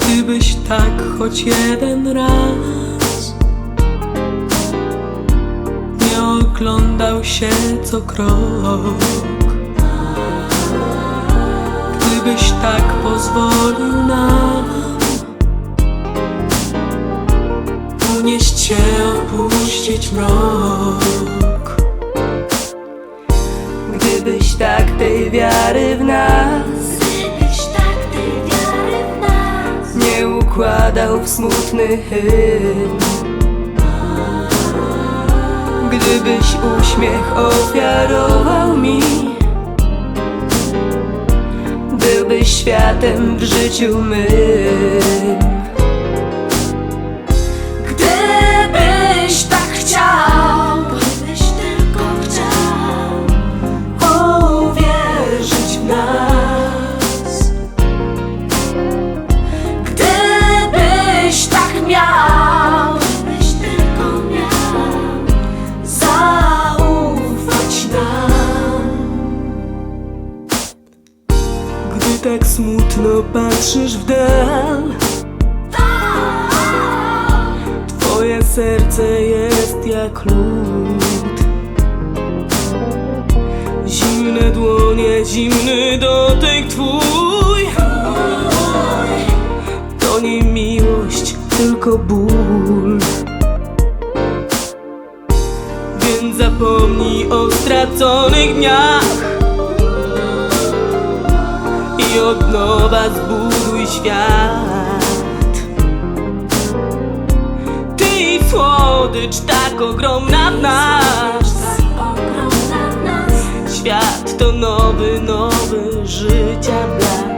Gdybyś tak choć jeden raz Nie oglądał się co krok Gdybyś tak pozwolił nam Unieść się, opuścić mrok. Gdybyś tak tej wiary w nas układał w smutny hymn Gdybyś uśmiech ofiarował mi Byłbyś światem w życiu mym tak smutno patrzysz w dal. Twoje serce jest jak lód. Zimne dłonie, zimny dotyk twój. To nie miłość, tylko ból. Więc zapomnij o straconych dniach i od nowa zbuduj świat. Ty i słodycz tak ogromna w nas. Świat to nowy, nowy życia blask.